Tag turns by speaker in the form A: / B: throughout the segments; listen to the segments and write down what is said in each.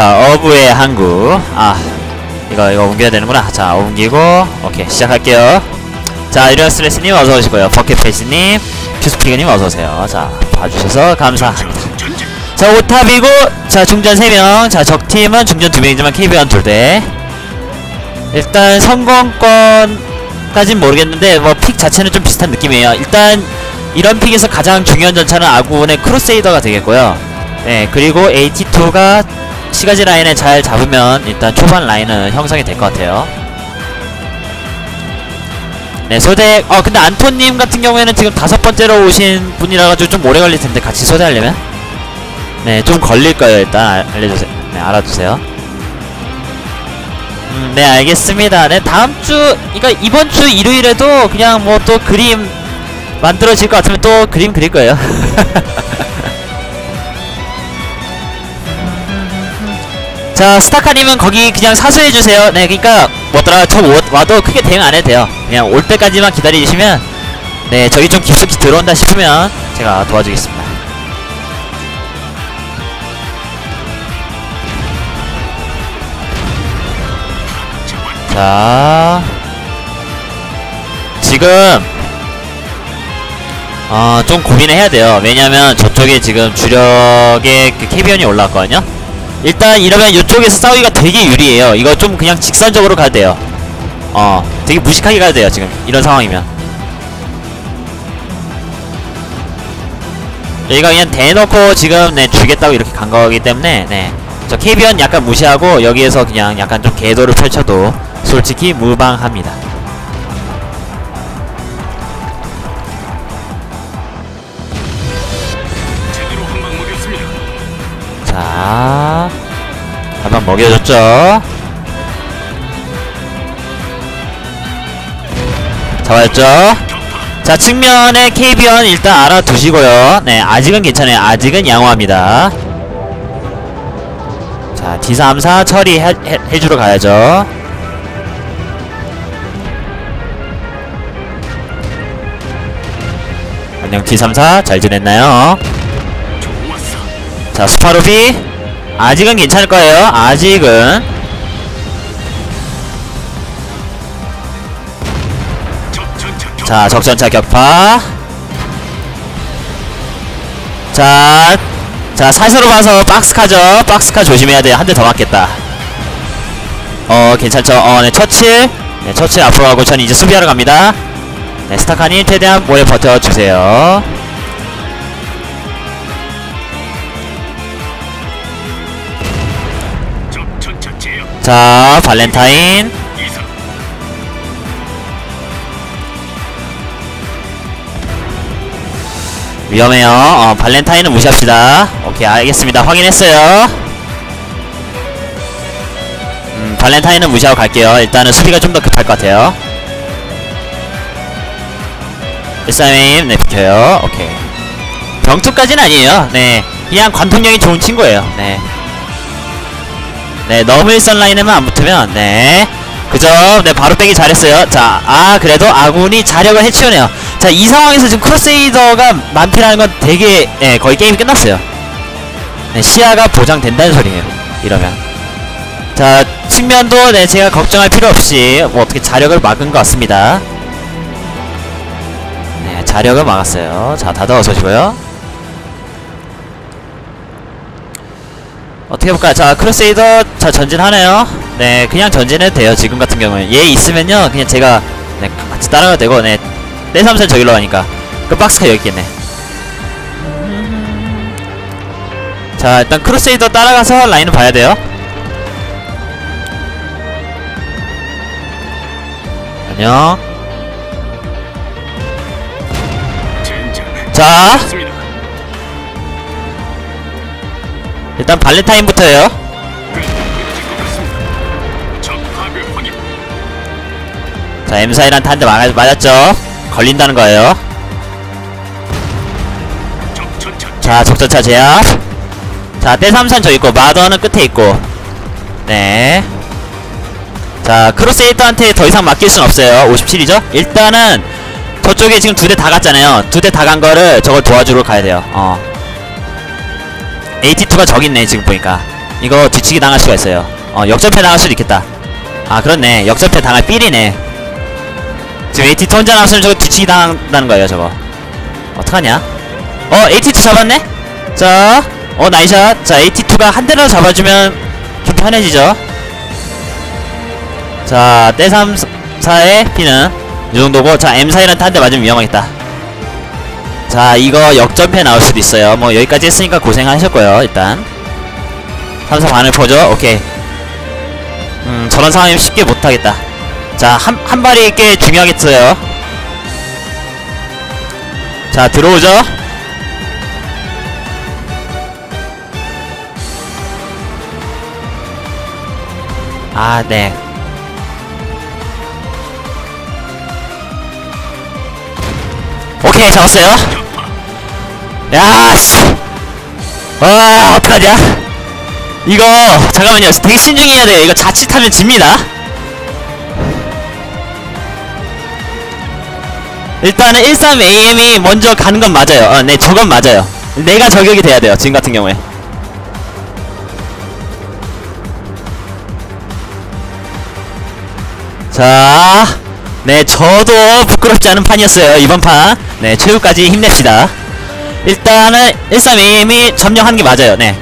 A: 자 어부의 항구. 아 이거 이거 옮겨야 되는구나. 자 옮기고 오케이 시작할게요. 자 이리어스레스님 어서오시고요. 버켓페이스님 큐스피그님 어서오세요. 자 봐주셔서 감사합니다 자 오탑이고 자 중전 3명. 자 적팀은 중전 2명이지만 KB원 2대. 일단 성공권까진 모르겠는데 뭐 픽 자체는 좀 비슷한 느낌이에요. 일단 이런 픽에서 가장 중요한 전차는 아군의 크루세이더가 되겠고요. 네 그리고 AT2가 시가지 라인을 잘 잡으면 일단 초반 라인은 형성이 될 것 같아요. 네 소대 어 근데 안토님 같은 경우에는 지금 다섯 번째로 오신 분이라 가지고 좀 오래 걸릴 텐데 같이 소대하려면? 네 좀 걸릴 거예요 일단. 알, 알려주세요 네 알아두세요. 음, 네 알겠습니다. 네 다음주 그니까 이번주 일요일에도 그냥 뭐 또 그림 만들어질 것 같으면 또 그림 그릴 거예요 자 스타카님은 거기 그냥 사수해주세요. 네 그니까 뭐더라 저 오- 와도 크게 대응 안해도 돼요. 그냥 올 때까지만 기다려주시면 네 저기 좀 깊숙이 들어온다 싶으면 제가 도와주겠습니다. 자. 지금 어 좀 고민을 해야 돼요. 왜냐면 저쪽에 지금 주력의 그 캐비언이 올라왔거든요 일단 이러면 이쪽에서 싸우기가 되게 유리해요. 이거 좀 그냥 직선적으로 가야 돼요. 어 되게 무식하게 가야 돼요 지금. 이런 상황이면. 여기가 그냥 대놓고 지금 네 주겠다고 이렇게 간 거기 때문에 네저 캐비언 약간 무시하고 여기에서 그냥 약간 좀 궤도를 펼쳐도 솔직히 무방합니다 한번 먹여줬죠. 잡았죠. 자 측면에 KB언 일단 알아두시고요. 네 아직은 괜찮아요. 아직은 양호합니다. 자 D34 처리해 해, 해주러 가야죠. 안녕 D34 잘 지냈나요? 자 스파로비 아직은 괜찮을 거예요. 아직은. 자 적전차 격파. 자, 자 사슬로 봐서 박스카죠. 박스카 조심해야 돼요. 한 대 더 맞겠다. 어 괜찮죠. 어 네 처칠. 네 처칠 앞으로 가고 전 이제 수비하러 갑니다. 네 스타카님 최대한 오래 버텨주세요 자 발렌타인. 위험해요. 어, 발렌타인은 무시합시다. 오케이, 알겠습니다. 확인했어요. 음, 발렌타인은 무시하고 갈게요. 일단은 수비가 좀 더 급할 것 같아요. 13임, 네, 비켜요. 오케이. 병투까지는 아니에요. 네. 그냥 관통력이 좋은 친구예요. 네. 네, 너무 일선 라인에만 안 붙으면, 네. 그죠? 네, 바로 빼기 잘했어요. 자, 아, 그래도 아군이 자력을 해치우네요. 자, 이 상황에서 지금 크로세이더가 만피라는 건 되게, 네, 거의 게임이 끝났어요. 네, 시야가 보장된다는 소리예요. 이러면. 자, 측면도, 네, 제가 걱정할 필요 없이, 뭐, 어떻게 자력을 막은 것 같습니다. 네, 자력을 막았어요. 자, 다들 어서 오시고요. 어떻게 볼까요? 자, 크루세이더, 자, 전진하네요. 네, 그냥 전진해도 돼요, 지금 같은 경우에. 얘 있으면요, 그냥 제가, 네, 같이 따라가도 되고, 네, 내 삼선 저기로 가니까. 그 박스가 여기 있겠네. 자, 일단 크루세이더 따라가서 라인을 봐야 돼요. 안녕. 자, 일단
B: 확인.
A: 자, M4이란 한대 맞았죠? 걸린다는 거예요. 자, 적전차 제압. 자, 떼삼산 저 있고, 마더는 끝에 있고. 네. 자, 크로세이터한테 더 이상 맡길 순 없어요. 57이죠? 일단은, 저쪽에 지금 두 대 다 갔잖아요. 두 대 다 간 거를 저걸 도와주러 가야 돼요. 어. AT2가 저기 있네, 지금 보니까. 이거 뒤치기 당할 수가 있어요. 어 역전패 당할 수도 있겠다. 아 그렇네. 역전패 당할 삘이네. 지금 AT2 혼자 나왔으면 저거 뒤치기 당한다는 거예요 저거. 어떡하냐? 어 AT2 잡았네? 자어 나이샷. 자 AT2가 한 대라도 잡아주면 좀 편해지죠. 자 떼삼사의 피는 이 정도고 자 M4이한테 한 대 맞으면 위험하겠다 자 이거 역전패 나올 수도 있어요. 뭐 여기까지 했으니까 고생하셨고요 일단. 삼성 반을 포죠 오케이. 음 저런 상황이면 쉽게 못하겠다. 자 한 한 발이 꽤 중요하겠어요. 자 들어오죠? 아네 오케이 잡았어요. 야 씨. 와 어떡하냐. 이거 잠깐만요. 되게 신중해야 돼요. 이거 자칫하면 집니다. 일단은 13AM이 먼저 가는 건 맞아요. 어, 네 저건 맞아요. 내가 저격이 돼야 돼요 지금 같은 경우에. 자, 네, 저도 부끄럽지 않은 판이었어요, 이번 판. 네, 최후까지 힘냅시다. 일단은, 13AM이 점령하는 게 맞아요, 네.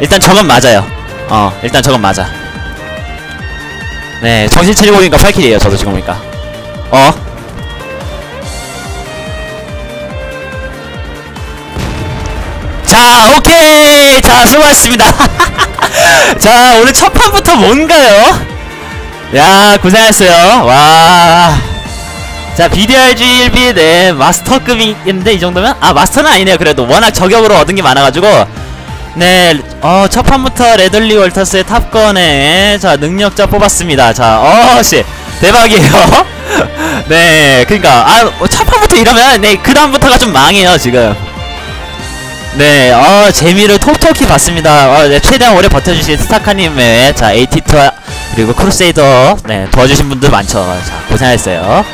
A: 일단 저건 맞아요. 어, 일단 저건 맞아. 네, 정신 차리고 보니까 8킬이에요, 저도 지금 보니까. 어? 자, 오케이! 자, 수고하셨습니다. 자, 오늘 첫 판부터 뭔가요? 야 고생했어요 와. 자 BDRG1B 네 마스터급인데 이 정도면 아 마스터는 아니네요 그래도 워낙 저격으로 얻은 게 많아가지고 네 어 첫 판부터 레들리 월터스의 탑건에 자 능력자 뽑았습니다 자 어 씨 대박이에요 네 그니까 아 첫 판부터 이러면 네 그 다음부터가 좀 망해요 지금 네, 어, 재미를 톡톡히 봤습니다. 어, 네, 최대한 오래 버텨주신 스타카님의, 자, AT2, 그리고 크루세이더, 네, 도와주신 분들 많죠. 자, 고생하셨어요.